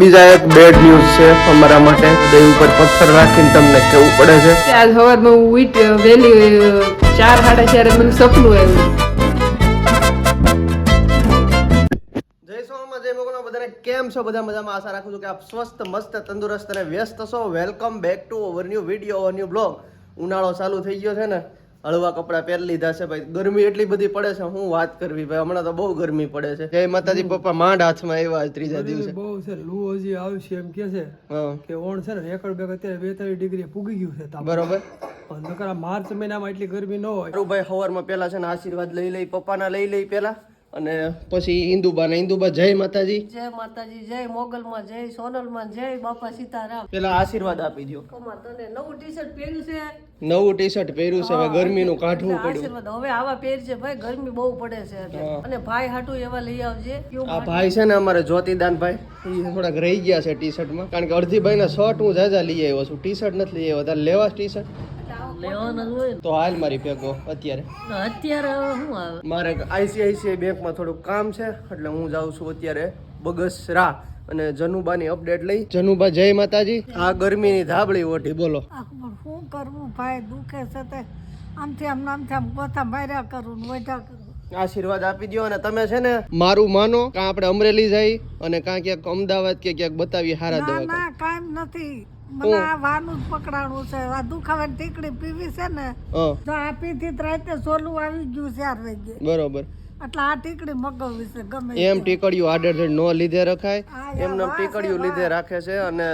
બીજા એક bad news છે અમારા માટે. હૃદય ઉપર પથ્થર રાખીને તમને કેવું પડે છે. કે આજ સવારમાં હું ઉઠ વહેલી ચાર સાડા ચાર મને સપનું આવ્યું. જય સોમાં જય મોગલમાં બધાને કેમ છો? બધા મજામાં? આશા રાખું છું કે આપ સ્વસ્થ મસ્ત તંદુરસ્ત અને વ્યસ્ત છો. Welcome back to our new video our new blog ઉનાળો ચાલુ થઈ ગયો છે ને. હળવા કપડાં પહેરી લીધા છે ભાઈ. ગરમી એટલી બધી પડે છે હું વાત કરવી ભાઈ? હમણાં તો બહુ ગરમી પડે છે. જય માતાજી પપ્પા માંડ હાથમાં આવ્યા ત્રીજા દિવસે. બહુ છે લૂ હજી આવશે એમ કે છે કે ઓણ છે ને એકડ બેગ અત્યારે બેતાલીસ ડિગ્રી પૂગી ગયું છે બરોબર. નકર માર્ચ મહિનામાં એટલી ગરમી ન હોય. ભાઈ સવારમાં પેલા છે ને આશીર્વાદ લઈ લઈ પપ્પાના લઈ લઈ પેલા અને પછી ઇન્દુબા ને ઇન્દુબા જય માતાજી. જય માતાજી જય મોગલમાં જય સોનલમાં જય બાપા સીતારામ. પેલા આશીર્વાદ આપી દો તને નવું ટી શર્ટ પહેર્યું છે? નવું ટી શર્ટ પહેર્યું છે હવે ગરમીનું કાઢવું પડ્યું. હવે આવા પહેર છે ભાઈ ગરમી બહુ પડે છે અને ભાઈ હાટુ એવા લઈ આવજે. આ ભાઈ છે ને અમારે જ્યોતિદાન ભાઈ એ થોડાક રહી ગયા છે ટી શર્ટમાં કારણ કે અડધી ભાઈના શર્ટ હું જાજા લઈ આવ્યો છું. ટી શર્ટ નથી લઈ આવ્યો તારે લેવા ટી શર્ટ લેવાના જ હોય તો હાલ મારી ભેગો અત્યારે? અત્યારે હવે શું આવે? મારે આઈસીઆઈસીઆઈ બેંકમાં થોડુંક કામ છે એટલે હું જાઉં છું અત્યારે બગસરા. અને જનુબાની અપડેટ લઈ. જનુબા જય માતાજી. આ ગરમીની ધાબળી ઓઢી બોલો. શું કરવું ભાઈ દુખે છે તે. આમથી આમ આમથી આમ ગોથા માર્યા કરું વઢા કરું. આશીર્વાદ આપી દો અને તમે છે ને મારું માનો કાં આપણે અમરેલી જઈ અને કાં ક્યાંક અમદાવાદ કે ક્યાંક બતાવી હારા દેવા ના કાંઈ નથી. મને આ વાનું જ પકડાણું છે. આ દુખાવાની ટીકડી પીવી છે ને તો આ પીધી રાતે સોલું આવી ગયું ચાર વાગે બરોબર. એટલે આ ટીકડી મગવવી છે ગમે એમ ટીકડીયું આડેધડ ન લીધે રખાય. એમને ટીકડીયું લીધે રાખે છે અને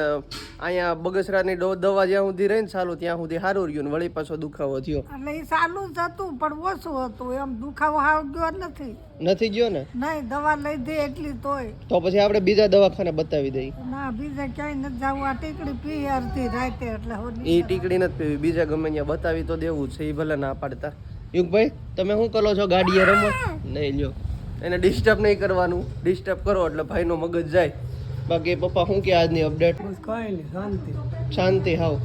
અહીંયા બગસરાની ડો- દવા જ્યાં સુધી રહી ને સારું ત્યાં સુધી સારું રહ્યું ને વળી પાછો દુખાવો થયો. એટલે એ સારું જ હતું પણ ઓછું હતું. એમ દુખાવો હાવ ગયો નથી. નથી ગયો ને? નહીં દવા લઈ દે એટલી તોય. તો પછી આપણે બીજા દવાખાને બતાવી દઈએ. ના બીજા ક્યાંય નથી જવું. આ ટીકડી પી અડધી રાતે એટલે એ ટીકડી નથી પીવી. બીજા ગમે ત્યાં બતાવી તો દેવું છે એ ભલે ના પાડતા. યુગભાઈ તમે શું કરો છો? ગાડીએ રમો? નહીં લ્યો. એને ડિસ્ટર્બ નહીં કરવાનું. ડિસ્ટર્બ કરો એટલે ભાઈનો મગજ જાય. બાકી પપ્પા શું કે આજની અપડેટ બસ કાંઈ નહીં શાંતિ. શાંતિ હાવ.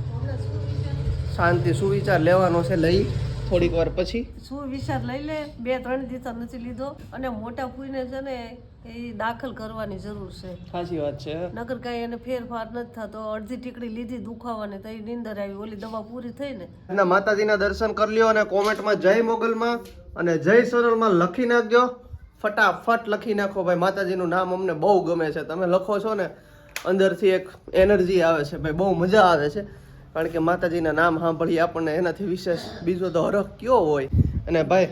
શાંતિ સુવિચાર લેવાનો છે લઈ. થોડીક વાર પછી. શું વિચાર લઈ લે. બે ત્રણ દિવસ નથી લીધો. અને મોટા પુઈને છે ને એ દાખલ કરવાની જરૂર છે. સાચી વાત છે. નગર કાંઈ એને ફેરફાર નથી થતો. અડધી ટીકડી લીધી દુખાવાની તો એ નીંદર આવી. ઓલી દવા પૂરી થઈ ને. આજના માતાજીના દર્શન કરી લ્યો અને કોમેન્ટમાં જય મોગલમાં અને જય સોનલમાં લખી નાખજો. ફટાફટ લખી નાખો ભાઈ. માતાજીનું નામ અમને બહુ ગમે છે. તમે લખો છો ને અંદરથી એક એનર્જી આવે છે ભાઈ. બહુ મજા આવે છે. કારણ કે માતાજીના નામ સાંભળી આપણને એનાથી વિશેષ. બીજો તો હરખ કયો હોય? અને ભાઈ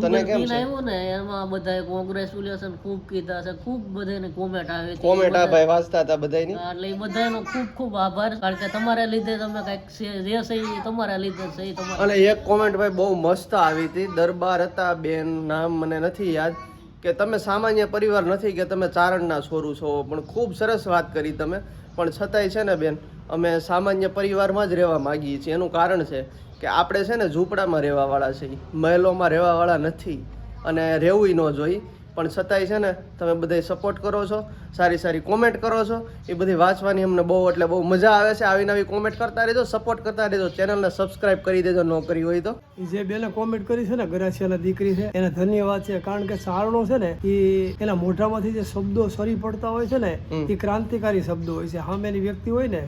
તને કેમ છે? આવ્યું ને એમાં બધા કોંગ્રેચ્યુલેશન ખૂબ કીધા છે ખૂબ બધાને કોમેન્ટ આવે છે કોમેન્ટ આ ભાઈ વાંચતા હતા બધાની એટલે બધાનો ખૂબ ખૂબ આભાર કારણ કે તમારા લીધે તમે કંઈક જે છે એ તમારા લીધે છે એ તમારા અને એક કોમેન્ટ ભાઈ બહુ મસ્ત આવી હતી દરબાર હતા બેન નામ મને નથી યાદ કે તમે સામાન્ય પરિવાર નથી કે તમે ચારણના છોરું છો પણ ખૂબ સરસ વાત કરી તમે. પણ છતાંય છે ને બેન અમે સામાન્ય પરિવારમાં જ રહેવા માંગીએ છીએ એનું કારણ છે. કે આપણે છે ને ઝૂંપડામાં રહેવાવાળા છીએ મહેલોમાં રહેવાવાળા નથી અને રહેવું ન જોઈ પણ છતાંય છે ને તમે બધા સપોર્ટ કરો છો સારી સારી કોમેન્ટ કરો છો એ બધી વાંચવાની અમને બહુ એટલે બહુ મજા આવે છે. આવી નવી કોમેન્ટ કરતા રહેજો સપોર્ટ કરતા રહેજો. ચેનલને સબસ્ક્રાઇબ કરી દેજો ન કરી હોય તો. જે બેને કોમેન્ટ કરી છે ને ગરાસિયાના દીકરી છે એને ધન્યવાદ છે. કારણ કે સારણો છે ને એ એના મોઢામાંથી જે શબ્દો સરી પડતા હોય છે ને એ ક્રાંતિકારી શબ્દો હોય છે. સામેની વ્યક્તિ હોય ને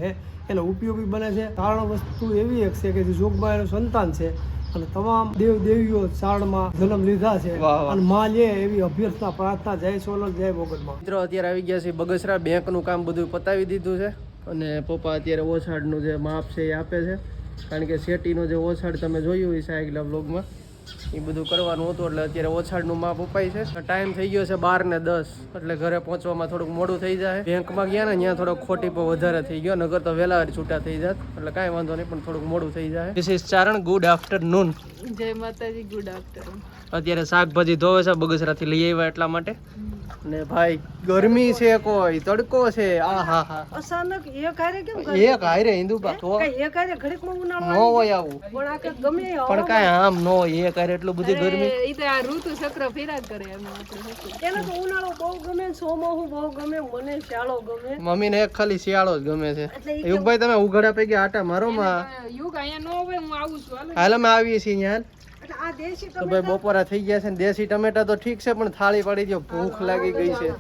એનો એને ઉપયોગી બને છે. સારણ વસ્તુ એવી એક છે કે જે જોગમાં એનું સંતાન છે. અને તમામ દેવ દેવીઓ સારણમાં જન્મ લીધા છે. અને માં લે એવી અભ્યર્થના પ્રાર્થના જય સોલર જય મોગલમાં મિત્રો અત્યારે આવી ગયા છે બગસરા. બેંકનું કામ બધું પતાવી દીધું છે. અને પપ્પા અત્યારે ઓછાડનું જે માપ છે એ આપે છે. કારણ કે શેટીનો જે ઓછાડ તમે જોયું હોય આગલા બ્લોગમાં એ બધું કરવાનું હતું એટલે અત્યારે ઓછાડનું માપ ઉપાય છે. ટાઈમ થઈ ગયો છે બાર ને દસ એટલે ઘરે પહોંચવામાં થોડુંક મોડું થઈ જાય. બેંકમાં ગયા ને ત્યાં થોડોક ખોટી પણ વધારે થઈ ગયો નગર તો વહેલા છૂટા થઈ જાત એટલે કાંઈ વાંધો નહીં પણ થોડુંક મોડું થઈ જાય. This is Charan good afternoon જય માતાજી ગુડ આફ્ટરનૂન અત્યારે શાકભાજી ધોવે છે બગસરાથી લઈ આવ્યા એટલા માટે. ને ભાઈ ગરમી છે કોઈ તડકો છે. આ હા હા. અચાનક એક હારે કેમ એક હારે હિન્દુબા તો? એક હારે ઘડીકમાં ઉનાળો નો હોય આવું. પણ આ કે ગમે પણ કાય આમ નો એક હારે એટલું બધી ગરમી. એ તો આ ઋતુ ચક્ર ફેરા કરે એમ આપણે એને તો ઉનાળો બહુ ગમે સોમોહું બહુ ગમે મને શિયાળો ગમે. મમ્મીને એક ખાલી શિયાળો જ ગમે છે. યુગભાઈ તમે ઉઘડા પૈકી આટા મારો માં. યુગ અહીંયા નો હોય હું આવું છું હાલ. અમે આવીએ છીએ દેશી તો ભાઈ બપોરા થઈ ગયા છે ને દેશી ટમેટા તો ઠીક છે પણ થાળી પાડી દો ભૂખ લાગી ગઈ છે.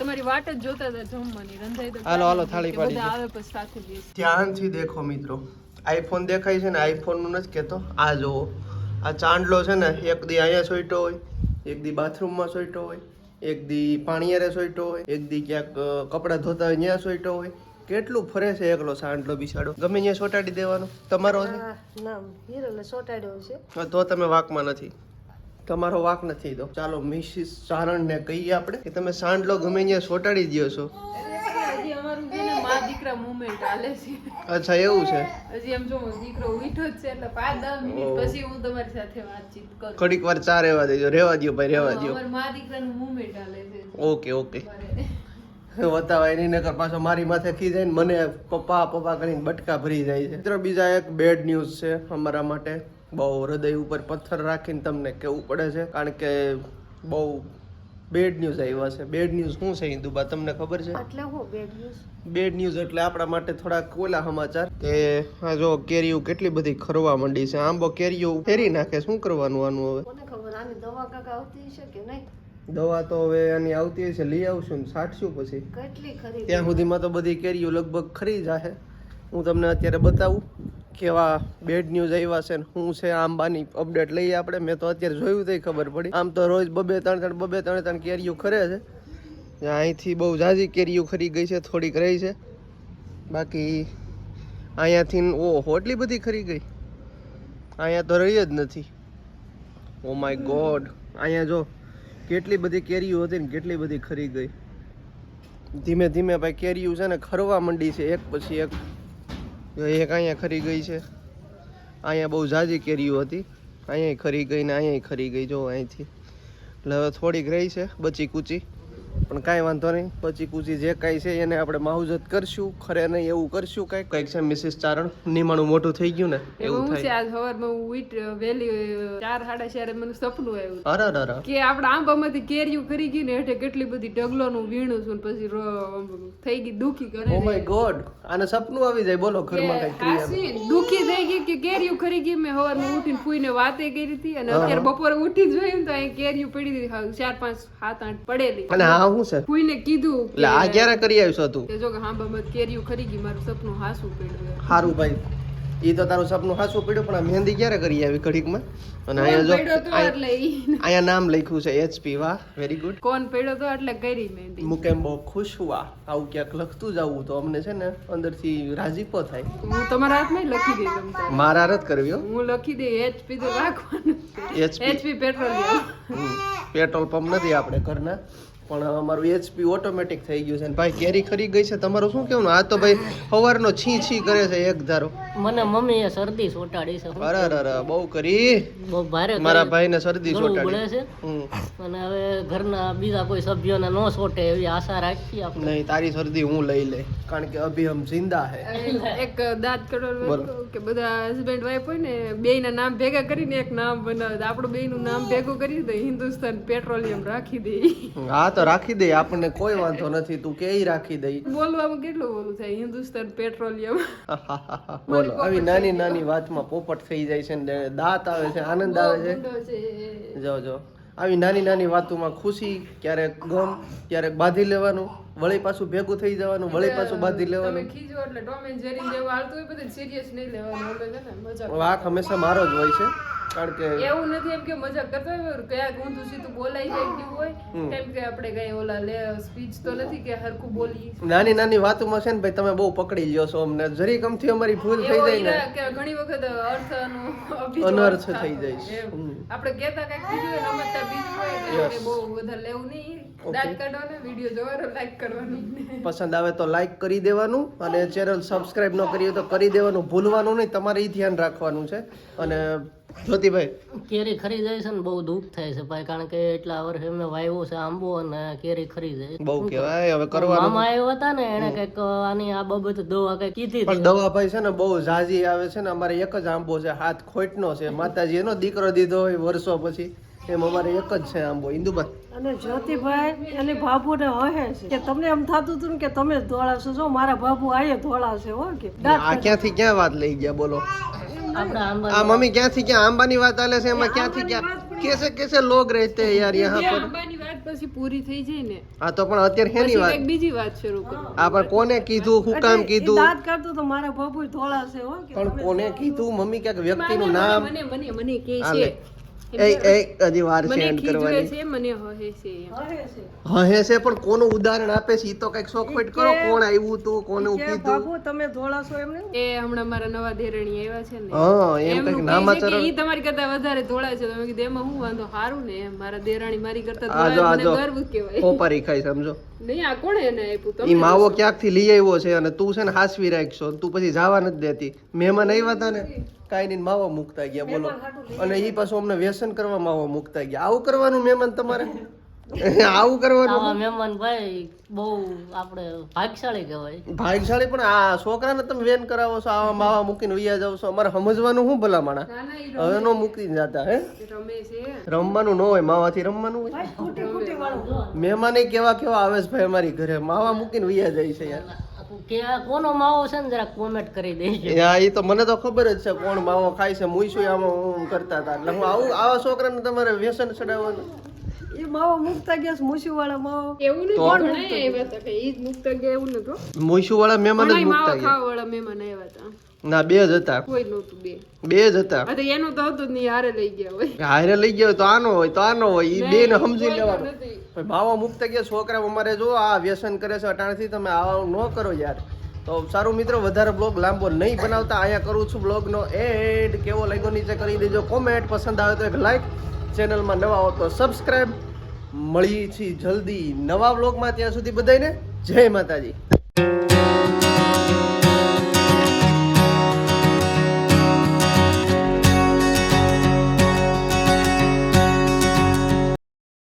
તમારી વાટ જ જોતા હતા જમવાની રંધાઈ તો હાલો હાલો થાળી પાડી દો આવે પછી સાથે ધ્યાનથી દેખો મિત્રો. આઈફોન દેખાય છે ને આઈફોનનું નથી કેતો. આ જોવો આ ચાંદલો છે ને એક દી અહીંયા સોઈટો હોય એક દી બાથરૂમમાં સોઈટો હોય એક દી પાણીયારે સોઈટો હોય એક દી ક્યાંક કપડાં ધોતા હોય ત્યાં સોઈટો હોય. કેટલું ફરે છે એકલો સાંડલો બિસાડો ગમે ત્યાં સોટાડી દેવાનો? તમારો છે? ના હિરલે સોટાડ્યો છે. તો તમે વાકમાં નથી. તમારો વાક નથી તો. ચાલો મિસિસ ચારણને કહીએ આપણે કે તમે સાંડલો ગમે ત્યાં સોટાડી દો છો. હજી અમારું છે ને મા દીકરા મુવમેન્ટ હાલે છે. અચ્છા એવું છે? હજી એમ જો દીકરો ઉઠ્યો જ છે એટલે પાંચ દસ મિનિટ પછી હું તમારી સાથે વાતચીત કરું. ઘડીક વાર ચા રહેવા દેજો. રહેવા દો ભાઈ રહેવા દો અમારા દીકરાનું મુવમેન્ટ હાલે છે. Okay okay. વતાવાય નહીં નકર પાછો મારી માથે ખીજાય ને મને પપ્પા પપ્પા કરીને બટકા ભરી જાય છે. મિત્રો બીજા એક બેડ ન્યૂઝ છે અમારા માટે. બહુ હૃદય ઉપર પથ્થર રાખીને તમને કેવું પડે છે? કારણ કે બહુ બેડ ન્યૂઝ આવ્યા છે. બેડ ન્યૂઝ શું છે હિન્દુબા તમને ખબર છે? એટલે હું બેડ ન્યૂઝ બેડ ન્યૂઝ એટલે આપણા માટે થોડાક ઓલા સમાચાર કે આ જો કેરીઓ કેટલી બધી ખરવા માંડી છે. આંબો કેરીઓ ફેરી નાખે શું કરવાનું આનું હવે? મને ખબર? આની દવા કાકા આવતી છે કે નહીં? દવા તો હવે એની આવતી હશે લઈ આવશું ને છાંટશું પછી. ત્યાં સુધીમાં તો બધી કેરીઓ લગભગ ખરી જાહે. હું તમને અત્યારે બતાવું કેવા બેડ ન્યૂઝ આવ્યા છે ને શું છે આંબાની અપડેટ લઈએ આપણે. મેં તો અત્યારે જોયું તો ખબર પડી. આમ તો રોજ બબે ત્રણ ત્રણ બબે ત્રણ ત્રણ કેરીઓ ખરે છે. અહીંથી બહુ ઝાઝી કેરીઓ ખરી ગઈ છે થોડીક રહી છે. બાકી અહીંયાથી ઓહો એટલી બધી ખરી ગઈ? અહીંયા તો રહી જ નથી. ઓ માય ગોડ અહીંયા જો કેટલી બધી કેરીઓ હતી ને કેટલી બધી ખરી ગઈ. ધીમે ધીમે ભાઈ કેરીઓ છે ને ખરવા માંડી છે. એક પછી એક એક અહીંયા ખરી ગઈ છે. અહીંયા બહુ ઝાઝી કેરીઓ હતી. અહીંયા ખરી ગઈ ને અહીંયા ખરી ગઈ. જો અહીંથી. એટલે હવે થોડીક રહી છે, બચી કૂચી. પણ કાંઈ વાંધો નહીં. પછી કૂચી જે કાંઈ છે એને આપણે માવજત કરશું. ખરે નહીં એવું કરશું કાંઈક કંઈક છે મિસિસ ચારણ. નિમાણું મોટું થઈ ગયું ને એવું થાય. છે આજ સવારમાં હું ઉઠ વેલી ચાર સાડા ચારે મને સપનું આવ્યું. અરે અરે કે આપણે આંબામાંથી કેરીઓ કરી ગઈ ને એટલે કેટલી બધી ઢગલોનું વીણું છું પછી થઈ ગઈ દુખી કરે ઓ માય ગોડ આને સપનું આવી જાય બોલો ઘરમાં કઈ ક્રિયા દુખી થઈ ગઈ કે કેરીઓ ખરી ગઈ મેં સવારમાં ઉઠીને ફૂઈને વાતે કરી હતી અને અત્યારે બપોરે ઉઠી જોયું તો અહીં કેરીઓ પડી હતી ચાર પાંચ સાત આઠ પડેલી. અને હા શું છે? કોઈને કીધું એટલે આ ક્યારે કરી આવ્યું હતું કે જો કે હાંબામાં કેરીઓ ખરી ગઈ મારું સપનું હાસું પડ્યું હારું ભાઈ. એ તો તારું સપનું હાસું પડ્યું પણ આ મહેંદી ક્યારે કરી આવી ઘડીકમાં? અને અહીંયા જો અહીંયા નામ લખ્યું છે એચપી વાહ વેરી ગુડ કોણ પડ્યો તો એટલે કરી મહેંદી. મુકેમ બહુ ખુશ હુઆ આવું ક્યાંક લખતું જવું તો અમને છે ને અંદરથી રાજીપો થાય. હું તમારા હાથમાં માં લખી દઈ તમને. મારા રદ કરવી હો. હું લખી દઈ એચપી તો રાખવાનું HP HP petrol petrol pump નથી આપણે ઘરના. પણ અમારું એચપી ઓટોમેટિક થઈ ગયું છે ને ભાઈ કેરી ખરી ગઈ છે? તમારું શું કેવું આ તો ભાઈ સવારનો છી છી કરે છે એક ધારો. મને મમ્મીએ શરદી સોટાડી છે અરે અરે બહુ કરી. બહુ ભારે મારા ભાઈને શરદી સોટાડી. છે. હમ. અને હવે ઘરના બીજા કોઈ સભ્યોને ન સોટે એવી આશા રાખી આપણે. નહીં તારી શરદી હું લઈ લે કારણ કે અભી હમ જિંદા હે. એક દાંત કડોળ બોલો. કે બધા હસબન્ડ વાઈફ હોય ને બે ના નામ ભેગા કરીને એક નામ બનાવે. આપણું બે નું નામ ભેગું કરી દે હિન્દુસ્તાન પેટ્રોલિયમ રાખી દે. હા તો રાખી દે આપણને કોઈ વાંધો નથી તું કે રાખી દઈ બોલવામાં કેટલું બોલું થાય? હિન્દુસ્તાન પેટ્રોલિયમ. બોલો આવી નાની નાની વાતમાં પોપટ થઈ જાય છે ને દાંત આવે છે આનંદ આવે છે. જો જો. આવી નાની નાની વાતોમાં ખુશી ક્યારેક ગમ ક્યારેક બાંધી લેવાનું. વળી પાછું ભેગું થઈ જવાનું વળી પાછું બાંધી લેવાનું. ખીજો એટલે ટોમ એન્ડ જેરી જેવું હાલતું હોય બધું સિરિયસ નહીં લેવાનું એટલે છે ને મજાક વાંક હંમેશા મારો જ હોય છે કારણ કે એવું નથી એમ કે મજાક કરતો હોય ક્યાંક ઊંધું સીધું બોલાઈ જાય ગયું હોય કેમ કે આપણે કઈ ઓલા લે સ્પીચ તો નથી કે હરખું બોલી નાની નાની વાતોમાં છે ને ભાઈ તમે બહુ પકડી લ્યો છો અમને. જરી કમથી અમારી ભૂલ થઈ જાય ને. કે ઘણી વખત અર્થનું અનર્થ થઈ જાય. આપણે કહેતા કંઈક બીજું હોય સમજતા બીજું હોય બહુ વધારે લેવું નહીં. દાંત કાઢવાનો વીડિયો જોવાનો લાઈક કરવાનું. પસંદ આવે તો લાઈક કરી દેવાનું અને ચેનલ સબસ્ક્રાઇબ ન કરી તો કરી દેવાનું. ભૂલવાનું નહીં તમારે એ ધ્યાન રાખવાનું છે. અને જ્યોતિભાઈ. કેરી ખરી જાય છે ને બહુ દુઃખ થાય છે ભાઈ કારણ કે એટલા વર્ષે મેં વાવ્યો છે આંબો અને કેરી ખરી જાય બહુ કહેવાય હવે કરવાનું મામા આવ્યા હતા ને એને કંઈક આની આ બાબત દવા કઈ કીધી પણ દવા ભાઈ છે ને બહુ ઝાઝી આવે છે ને અમારે એક જ આંબો છે હાથ ખોટનો છે. માતાજી એનો દીકરો દીધો હોય વર્ષો પછી. એમ અમારે એક જ છે આંબો ઇન્દુબા અને જ્યોતિભાઈ એને બાબુને હહે કે તમને એમ થતું હતું કે તમે ધોળાશો જો મારા બાબુ આયે ધોળાશે હો કે આ ક્યાંથી ક્યાં વાત લઈ ગયા બોલો. આ મમ્મી ક્યાંથી ક્યાં આંબાની વાત આલે છે એમાં ક્યાંથી ક્યાં? કેસે કેસે લોગ રહેતે યાર યહાં પર. આંબાની વાત પછી પૂરી થઈ જાય ને. હા તો પણ અત્યારે હેની વાત? બીજી વાત શરૂ કરો. આ પણ કોને કીધું હું કામ કીધું? વાત કરતો તો મારા બાબુ ધોળાશે હો પણ કોને કીધું? મમ્મી ક્યાંક વ્યક્તિનું નામ? મને મને મને કહે છે. હજી વાર છે એન્ડ કરવાની. મને હહે છે. એમ. છે. પણ કોનું ઉદાહરણ આપે છે? ઈ તો કંઈક શોખવટ કરો કોણ આવ્યું તું કોને કીધું? તમે ધોળાશો એમ ને એ હમણાં મારા નવા દેરણી આવ્યા છે ને. હા એમ કંઈક નામાચરણ ઈ તમારી કરતા વધારે ધોળા છે. તમે કીધું એમાં હું વાંધો? હારું ને મારા દેરાણી મારી કરતા ધોળા મને ગર્વ કહેવાય. પોપારી સમજો. નહીં આ કોણે એને આપ્યું? ઈ માવો ક્યાંકથી લઈ આવ્યો છે અને તું છે ને હાસવી રાખશો તું પછી જવા નથી દેતી. મહેમાન આવ્યા હતા ને કાંઈ નહીં માવો મૂકતા ગયા બોલો. અને ઈ પાછું અમને વ્યસન કરવા માવો મૂકતા ગયા. આવું કરવાનું મહેમાન તમારે? આવું કરવાનું? મહેમાન ભાઈ બહુ આપણે ભાગશાળી કહેવાય. ભાગશાળી પણ આ છોકરાને તમે વેન કરાવો છો આવા માવા મૂકીને વિયા જાવ છો. અમારે સમજવાનું શું ભલા માણા હવે નો મૂકીને જતા હે? રમવાનું ન હોય માવાથી રમવાનું હોય. મહેમાન કેવા કેવા આવે છે ભાઈ અમારી ઘરે? માવા મૂકીને વિયા જાય છે યાર. કોનો માવો છે ને જરા કોમેન્ટ કરી દેજો. હા એ તો મને તો ખબર જ છે કોણ માવો ખાય છે. મુઈશું આમાં હું કરતા હતા. એટલે હું આવું આવા છોકરાને તમારે વ્યસન ચડાવવાનું. એ માવો મુકતા ગયા મૂસી વાળા માવો. એવું નહીં ઘણા આવ્યા હતા? કે ઈ મુકતા ગયા એવું નતું મુઈશું વાળા મહેમાન જ ગયા. વાળા મહેમાન આવ્યા હતા. ના બે જ હતા. કોઈ નહોતું બે. બે જ હતા. તો એનું તો હતું જ નહીં હારે લઈ ગયા હોય. હારે લઈ ગયો તો આનો હોય તો આનો હોય એ બે ને સમજી લેવાનું. માવા મૂકતા ગયા છોકરા અમારે જો આ વ્યસન કરે છે અટાણથી તમે આવું ન કરો યાર. તો સારું મિત્રો વધારે બ્લોગ લાંબો નહીં બનાવતા અહીંયા કરું છું બ્લોગનો એડ કેવો લાગ્યો નીચે કરી દેજો કોમેન્ટ પસંદ આવે તો એક લાઈક ચેનલમાં નવા હો તો સબસ્ક્રાઈબ મળી છીએ જલ્દી નવા બ્લોગમાં ત્યાં સુધી બધાને જય માતાજી.